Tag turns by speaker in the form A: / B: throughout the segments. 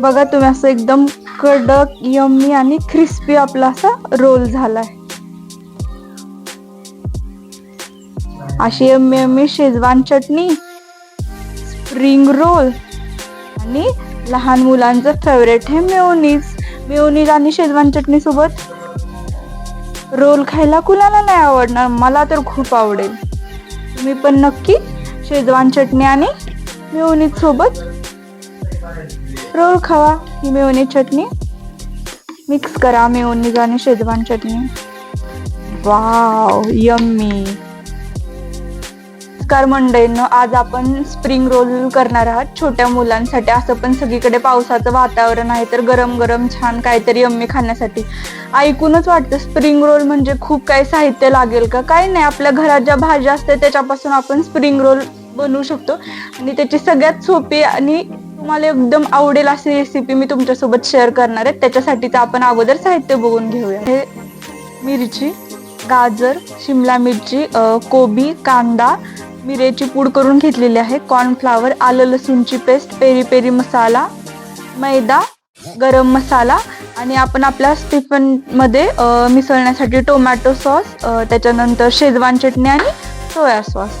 A: बघा तुम्ही असं एकदम कडक यम्मी आणि क्रिस्पी आपला असा रोल झालाय. अशी यम्मी यम्मी शेजवान चटणी स्प्रिंग रोल आणि लहान मुलांचं फेवरेट आहे मेओनीज मेयोनीज आणि शेजवान चटणी सोबत रोल खायला कुणाला नाही आवडणार? मला तर खूप आवडेल. तुम्ही पण नक्की शेजवान चटणी आणि मेयोनीज सोबत रोल खावा ही मेयोनीज चटणी. मिक्स करा मेओनीज आणि शेजवान चटणी. वाव यम्मी नमस्कार मंडळींनो आज आपण स्प्रिंग रोल करणार आहात. छोट्या मुलांसाठी असं पण सगळीकडे पावसाचं वातावरण आहे तर गरम गरम छान काहीतरी यम्मी खाण्यासाठी. ऐकूनच वाटतं स्प्रिंग रोल म्हणजे खूप काही साहित्य लागेल का? काय नाही आपल्या घरात ज्या भाज्या असतात त्याच्यापासून आपण स्प्रिंग रोल बनवू शकतो. आणि त्याची सगळ्यात सोपी आणि तुम्हाला एकदम आवडेल अशी रेसिपी मी तुमच्यासोबत शेअर करणार आहे. त्याच्यासाठीच आपण अगोदर साहित्य बघून घेऊया. हे मिरची गाजर शिमला मिरची कोबी कांदा मिरेची पूड करून घेतलेली आहे. कॉर्नफ्लावर आलं लसूणची पेस्ट पेरी पेरी मसाला मैदा गरम मसाला आणि आपण आपल्या स्टिफनमध्ये मिसळण्यासाठी टोमॅटो सॉस त्याच्यानंतर शेजवान चटणी आणि सोया सॉस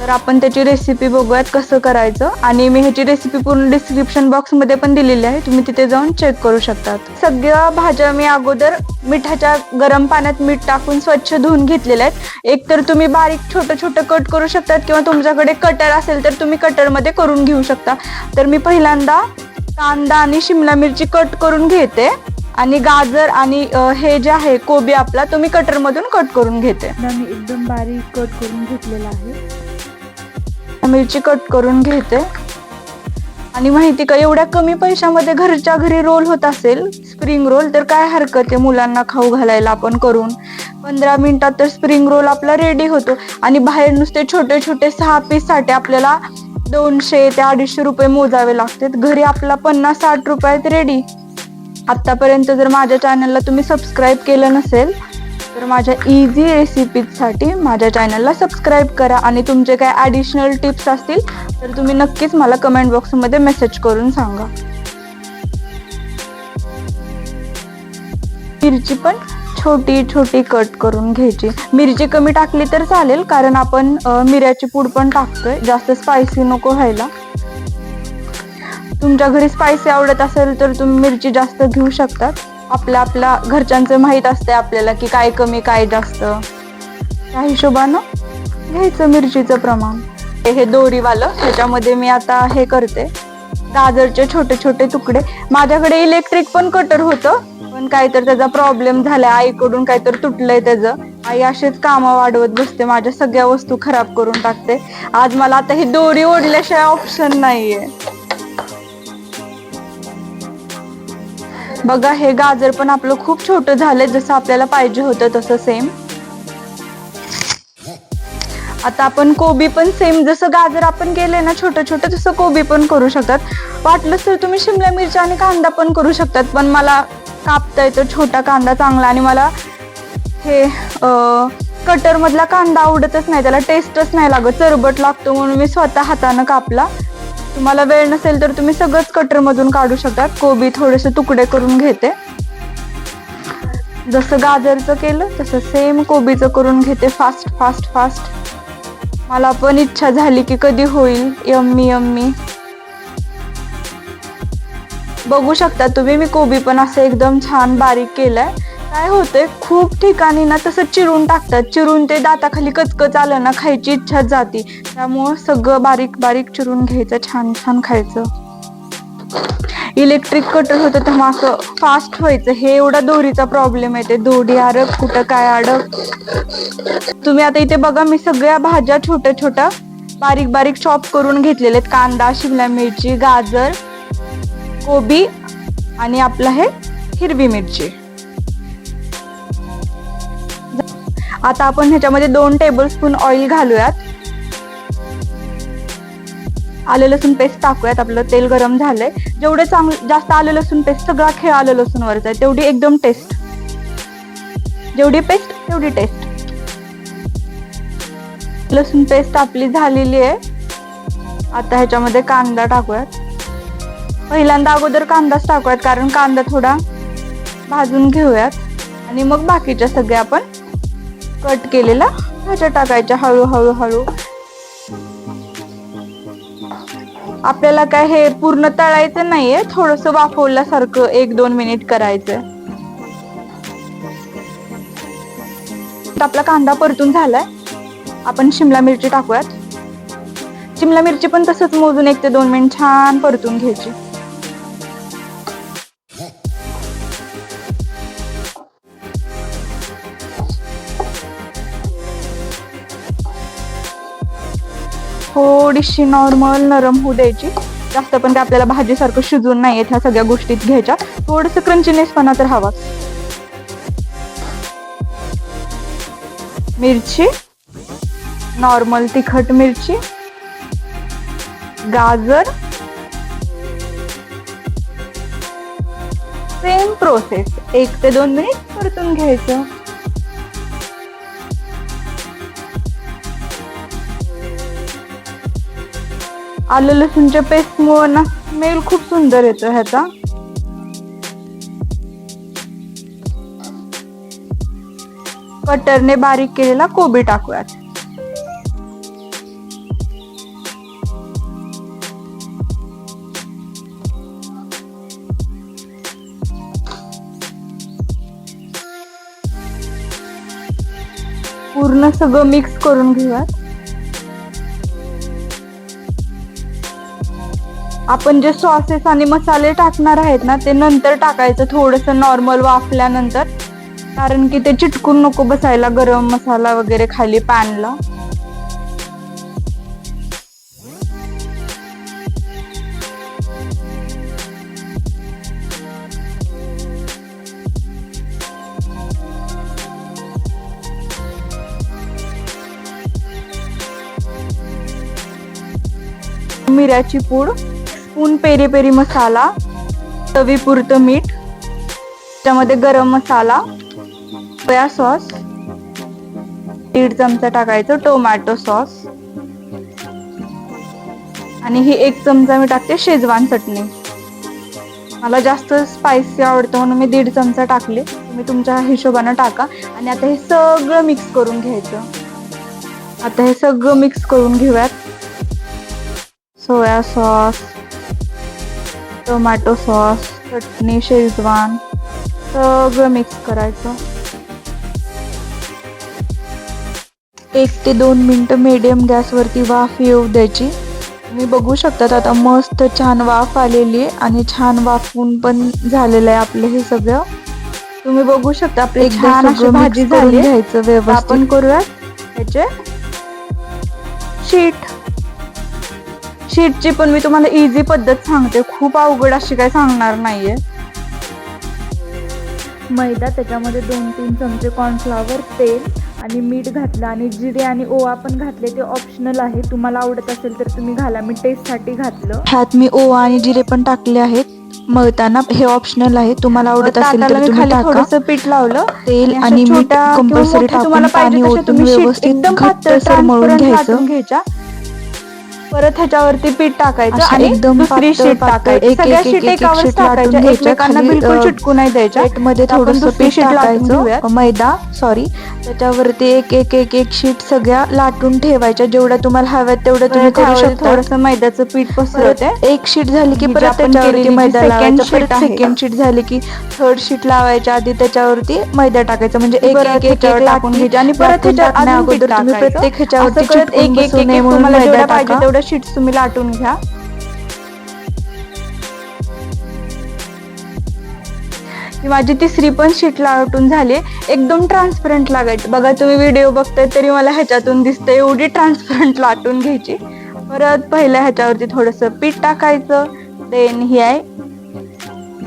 A: तर आपण त्याची रेसिपी बघूयात कसं करायचं. आणि मी ह्याची रेसिपी पूर्ण डिस्क्रिप्शन बॉक्समध्ये पण दिलेली आहे. तुम्ही तिथे जाऊन चेक करू शकतात. सगळ्या भाज्या मी अगोदर मिठाच्या गरम पाण्यात मीठ टाकून स्वच्छ धुवून घेतलेल्या आहेत. एक तर तुम्ही बारीक छोटं छोटं कट करू शकतात किंवा तुमच्याकडे कटर असेल तर तुम्ही कटरमध्ये करून घेऊ शकता. तर मी पहिल्यांदा कांदा आणि शिमला मिरची कट करून घेते. आणि गाजर आणि हे जे आहे कोबी आपला तो मी कटरमधून कट करून घेते. मी एकदम बारीक कट करून घेतलेला आहे. मिरची कट करून घेते. आणि माहिती का एवढ्या कमी पैशामध्ये घरच्या घरी रोल होत असेल स्प्रिंग रोल तर काय हरकत आहे? मुलांना खाऊ घालायला आपण करून. पंधरा मिनिटात तर स्प्रिंग रोल आपला रेडी होतो. आणि बाहेर नुसते छोटे छोटे सहा पीससाठी आपल्याला दोनशे ते अडीचशे रुपये मोजावे लागतात. घरी आपला पन्नास साठ रुपयात रेडी आत्तापर्यंत जर माझ्या चॅनलला तुम्ही सबस्क्राईब केलं नसेल तर माझ्या इझी रेसिपीजसाठी माझ्या चॅनलला सबस्क्राईब करा आणि तुमचे काय ॲडिशनल टिप्स असतील तर तुम्ही नक्कीच मला कमेंट बॉक्समध्ये मेसेज करून सांगा. मिरची पण छोटी छोटी कट करून घ्यायची. मिरची कमी टाकली तर चालेल कारण आपण मिऱ्याची पूड पण टाकतोय. जास्त स्पायसी नको व्हायला. तुमच्या घरी स्पायसी आवडत असेल तर तुम्ही मिरची जास्त घेऊ शकतात. आपल्या आपल्या घरच्यांचं माहीत असते आपल्याला की काय कमी काय जास्त. त्या हिशोबानं घ्यायचं मिरचीचं प्रमाण. हे- हे दोरीवालं ह्याच्यामध्ये मी आता हे करते. गाजरचे छोटे छोटे तुकडे. माझ्याकडे इलेक्ट्रिक पण कटर होतं पण काहीतरी त्याचा प्रॉब्लेम झालाय. आईकडून काहीतरी तुटलंय त्याचं. आई असेच कामं वाढवत बसते. माझ्या सगळ्या वस्तू खराब करून टाकते. आज मला आता ही दोरी ओढल्याशिवाय ऑप्शन नाहीये. बघा हे गाजर पण आपलं खूप छोटं झालंय जसं आपल्याला पाहिजे होतं तसं सेम आता आपण कोबी पण सेम जसं गाजर आपण केलंय ना छोटं छोटं तसं कोबी पण करू शकतात. वाटलंच तर तुम्ही शिमला मिरची आणि कांदा पण करू शकतात पण मला कापता येतो छोटा कांदा चांगला आणि मला हे कटरमधला कांदा आवडतच नाही त्याला टेस्टच नाही लागत चरबट लागतो म्हणून मी स्वतः हातानं कापला. तुम्हाला वेळ नसेल तर तुम्ही सगळंच कटर मधून काढू शकता. कोबी थोडेसे तुकडे करून घेते. जसं गाजरचं केलं तसं सेम कोबीचं करून घेते फास्ट फास्ट फास्ट मला पण इच्छा झाली की कधी होईल. Yummy yummy. बघू शकता तुम्ही मी कोबी पण असं एकदम छान बारीक केलंय. काय होते खूप ठिकाणी ना तसं चिरून टाकतात. चिरून ते दाताखाली कचकच आलं ना खायची इच्छा जाती. त्यामुळं सगळं बारीक बारीक चिरून घ्यायचं छान छान खायचं. इलेक्ट्रिक कटर होतं तेव्हा असं फास्ट व्हायचं. हे एवढा दोरीचा प्रॉब्लेम येते दोडी अडक कुठं काय अडक तुम्ही आता इथे बघा मी सगळ्या भाज्या छोट्या छोट्या बारीक बारीक चॉप करून घेतलेले आहेत. कांदा शिमला मिरची गाजर कोबी आणि आपलं हे हिरवी मिरची. आता आपण ह्याच्यामध्ये दोन टेबल स्पून ऑइल घालूयात. आलं लसूण पेस्ट टाकूयात आपलं तेल गरम झालंय. जेवढे चांगलं जास्त आलं लसूण पेस्ट सगळा खेळ आलं लसूणवरच आहे. तेवढी एकदम टेस्ट जेवढी पेस्ट तेवढी टेस्ट लसूण पेस्ट आपली झालेली आहे. आता ह्याच्यामध्ये कांदा टाकूयात. पहिल्यांदा अगोदर कांदाच टाकूयात कारण कांदा थोडा भाजून घेऊयात. आणि मग बाकीच्या सगळ्या आपण कट केलेला भाज्या टाकायच्या हळूहळू हळू. आपल्याला काय हे पूर्ण तळायचं नाहीये थोडस वाफवल्यासारखं एक दोन मिनिट करायचंय. तर आपला कांदा परतून झालाय. आपण शिमला मिरची टाकूयात. शिमला मिरची पण तसंच मोजून एक ते दोन मिनिट छान परतून घ्यायची. थोडीशी नॉर्मल नरम होऊ द्यायची. जास्त पण काय आपल्याला भाजीसारखं शिजून नाही येत ह्या सगळ्या गोष्टीत घ्यायच्या. थोडस क्रंचीनेसपणा तर हवाच मिरची. नॉर्मल तिखट मिरची. गाजर. सेम प्रोसेस एक ते दोन मिनिट परतून घ्यायचं. आलं लसूणच्या पेस्टमुळे ना स्मेल खूप सुंदर येतो ह्याचा. कटरने बारीक केलेला कोबी टाकूयात. पूर्ण सगळं मिक्स करून घेऊयात. आपण जे सॉसेस आणि मसाले टाकणार आहेत ना ते नंतर टाकायचं थोडस नॉर्मल वाफल्यानंतर. कारण की ते चिटकून नको बसायला गरम मसाला वगैरे खाली पॅनला. मिऱ्याची पूड. स्पून पेरी पेरी मसाला चवीपुरतं मीठ त्यामध्ये गरम मसाला सोया सॉस दीड चमचा टाकायचं टोमॅटो सॉस. आणि ही एक चमचा मी टाकते शेजवान चटणी. मला जास्त स्पायसी आवडतं म्हणून मी दीड चमचा टाकले. तुम्ही तुमच्या हिशोबानं टाका. आणि आता हे सगळं मिक्स करून घ्यायचं. आता हे सगळं मिक्स करून घेऊयात. सोया सॉस टोमॅटो सॉस चटणी शेजवान सगळं मिक्स करायचं. एक ते दोन मिनटं मीडियम गॅसवरती वाफ येऊ द्यायची. तुम्ही बघू शकतात आता मस्त छान वाफ आलेली आहे आणि छान वाफून पण झालेलं आहे आपलं हे सगळं. तुम्ही बघू शकता आपली छान अशी भाजी झाली.
B: घ्यायचं व्यवस्थित.
A: आपण करूयात. ह्याचे शीट शीटची पण मी तुम्हाला इझी पद्धत सांगते. खूप अवघड अशी काय सांगणार नाहीये. मैदा त्याच्यामध्ये दोन तीन चमचे कॉर्नफ्लावर तेल आणि मीठ घातलं आणि जिरे आणि ओवा पण घातले. ते ऑप्शनल आहे. तुम्हाला आवडत असेल तर तुम्ही घाला. मी टेस्टसाठी घातलं.
B: ह्यात मी ओवा आणि जिरे पण टाकले आहेत. मळताना हे ऑप्शनल आहे. तुम्हाला आवडत असेल
A: ताटाला
B: तर
A: मी
B: तुम्ही
A: खाली
B: टाका.
A: थोडंसं पीठ लावलं
B: तेल आणि मीठ
A: किंवा
B: कंपल्सरी टाकून
A: तुम्हाला पाहिजे
B: पाणी
A: तशा
B: ओतून
A: तुम्ही
B: व्यवस्थित
A: एकदम
B: घट्ट
A: पातळ
B: सर मळून
A: transparent
B: घ्यायचं.
A: घ्यायच्या. परत ह्याच्यावरती पीठ टाकायचं
B: अशा
A: आणि
B: एकदम
A: दुसरी
B: पातळ-
A: शीट
B: पातळ
A: टाकायची.
B: एक-
A: सगळ्या
B: एक-
A: शीट
B: एक- एक
A: एकावर
B: लाटून
A: टाकायच्या.
B: घ्यायच्या.
A: एकमेकांना
B: खाली,
A: बिलकुल
B: अ,
A: चिटकू नाही द्यायच्या.
B: मध्ये
A: आता आपण
B: थोडस
A: दुसरी
B: पीठ
A: sheet लाटून घेऊयात.
B: टाकायचं मैदा सॉरी त्याच्यावरती एक एक एक एक शीट सगळ्या लाटून ठेवायच्या. जेवढ्या तुम्हाला हव्यात तेवढ्या तुम्ही करू
A: ह्यावर
B: शकता.
A: थोडंसं मैद्याचं पीठ पसरवते.
B: परत एक शीट झाली की
A: ही जी
B: परत
A: आपण
B: त्याच्यावरती
A: केलेली जी
B: मैदा
A: second
B: लावायचा.
A: sheet
B: परत
A: आहे.
B: सेकंड शीट झाली की थर्ड शीट लावायच्या. आधी त्याच्यावरती मैदा टाकायचा. म्हणजे एक
A: परत
B: एक एक
A: ह्याच्यावर
B: एक
A: टाकून
B: लाटून
A: घ्यायची. आणि परत ह्याच्यावर अजून पीठ
B: तुम्ही
A: टाकायचं.
B: प्रत्येक ह्याच्यावरती
A: असं करत
B: चिटकून
A: एक एक एक
B: बसू नये
A: एक
B: म्हणून
A: तुम्हाला
B: मैदा
A: पाहिजे
B: टाका.
A: तेवढ्या शीट्स तुम्ही लाटून घ्या. माझी तिसरी पण शीट लाटून झाली एकदम ट्रान्सपरंट लागायची. बघा तुम्ही व्हिडिओ बघताय तरी मला ह्याच्यातून दिसतं एवढी ट्रान्सपरंट लाटून घ्यायची. परत पहिल्या ह्याच्यावरती थोडस पीठ टाकायचं. देन ही आहे.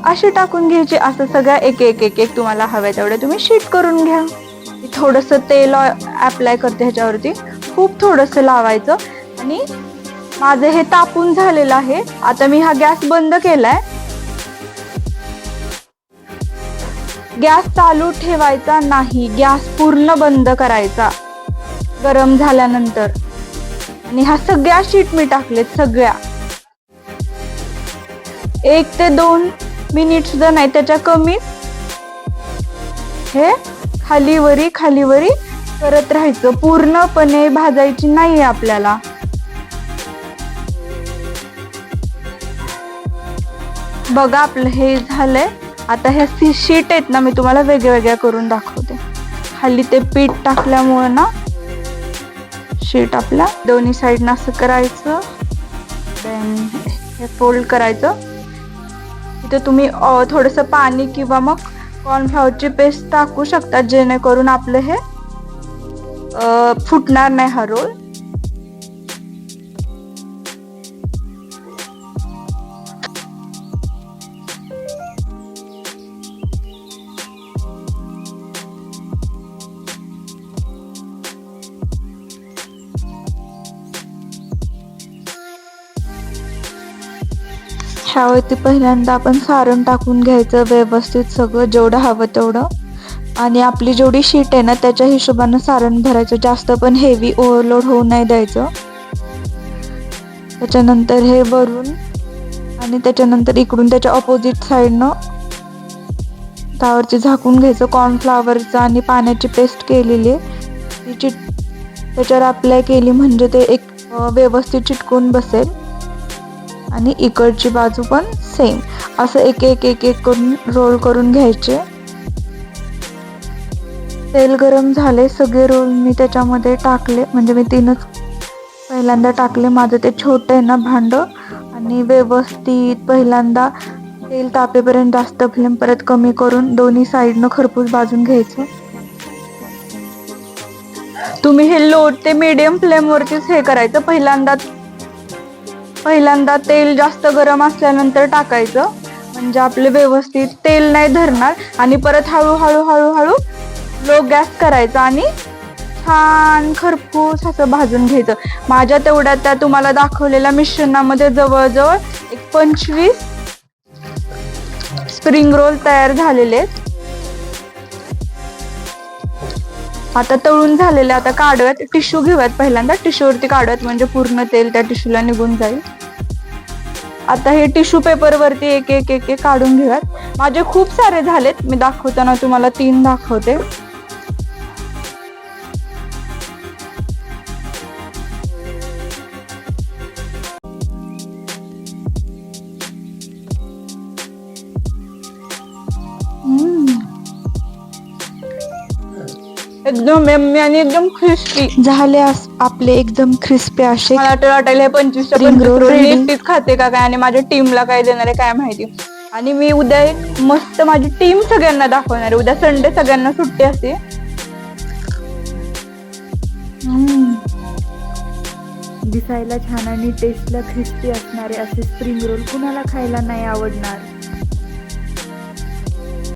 A: अशी टाकून घ्यायची. असं सगळ्या एक एक एक एक तुम्हाला हव्या तेवढ्या तुम्ही शीट करून घ्या. थोडंसं थोडस तेल अप्लाय करते ह्याच्यावरती. खूप थोडस लावायचं. आणि माझं हे तापून झालेलं आहे. आता मी हा गॅस बंद केलाय. गॅस चालू ठेवायचा नाही गॅस पूर्ण बंद करायचा. गरम झाल्यानंतर. आणि ह्या सगळ्या शीट मी टाकलेत सगळ्या. एक ते दोन मिनिट सुद्धा नाही त्याच्या कमी. हे खालीवरी खालीवरी करत राहायचं. पूर्णपणे भाजायची नाहीये आपल्याला. बघा आपलं हे झालंय. आता हे सी शीट आहेत ना मी तुम्हाला वेगळ्या वेगळ्या करून दाखवते. खाली ते पीठ टाकल्यामुळं ना शीट आपल्या दोन्ही साईडनं असं करायचं. देन हे फोल्ड करायचं. तिथे तुम्ही थोडंसं पाणी किंवा मग कॉर्नफ्लॉवरची पेस्ट टाकू शकता जेणेकरून आपलं हे फुटणार नाही हा रोल
B: त्यावरती पहिल्यांदा आपण सारण टाकून घ्यायचं व्यवस्थित सगळं जेवढं हवं तेवढं. आणि आपली जेवढी शीट आहे ना त्याच्या हिशोबानं सारण भरायचं. जास्त पण हेवी ओव्हरलोड होऊ नाही द्यायचं. त्याच्यानंतर हे भरून आणि त्याच्यानंतर इकडून त्याच्या ऑपोजिट साईडनं त्यावरती झाकून घ्यायचं. कॉर्नफ्लावरचं आणि पाण्याची पेस्ट केलेली. ती चिट त्याच्यावर अप्लाय केली म्हणजे ते एक व्यवस्थित चिटकून बसेल. आणि इकडची बाजू पण सेम असं एक एक एक एक करून रोल करून घ्यायचे. तेल गरम झाले सगळे रोल मी त्याच्यामध्ये टाकले. म्हणजे मी तीनच पहिल्यांदा टाकले. माझं ते छोटं आहे ना भांडं. आणि व्यवस्थित पहिल्यांदा तेल तापेपर्यंत जास्त फ्लेम परत कमी करून दोन्ही साईडनं खरपूस भाजून घ्यायचं.
A: तुम्ही हे लो ते मीडियम फ्लेमवरतीच हे करायचं. पहिल्यांदा पहिल्यांदा तेल जास्त गरम असल्यानंतर टाकायचं. म्हणजे आपले व्यवस्थित तेल नाही धरणार आणि परत हळूहळू हळूहळू लो गॅस करायचा आणि छान खरपूस असं भाजून घ्यायचं. माझ्या तेवढ्या त्या तुम्हाला दाखवलेल्या मिश्रणामध्ये जवळजवळ एक पंचवीस स्प्रिंग रोल तयार झालेले आहेत. आता तळून झालेले आता काढूयात टिश्यू घेऊयात पहिल्यांदा. टिश्यूवरती काढूयात म्हणजे पूर्ण तेल त्या टिश्यूला निघून जाईल. आता हे टिश्यू पेपर वरती एक एक एक एक काढून घेऊयात. माझे खूप सारे झालेत. मी दाखवताना तुम्हाला तीन दाखवते. एकदम आणि एकदम क्रिस्पी
B: झाले आपले एकदम क्रिस्पी असे.
A: मला तर वाटायला हे पंचवीसच्या
B: Spring
A: पंचवीस
B: roll
A: roll मी
B: ready.
A: एकटीच खाते का काय? आणि माझ्या टीमला काय देणार आहे काय माहिती? आणि मी उद्या एक मस्त माझी टीम सगळ्यांना दाखवणार आहे. उद्या संडे सगळ्यांना सुट्टी असते. हम्म.
B: दिसायला छान आणि टेस्टला क्रिस्पी असणारे असे स्प्रिंग रोल कुणाला खायला नाही आवडणार?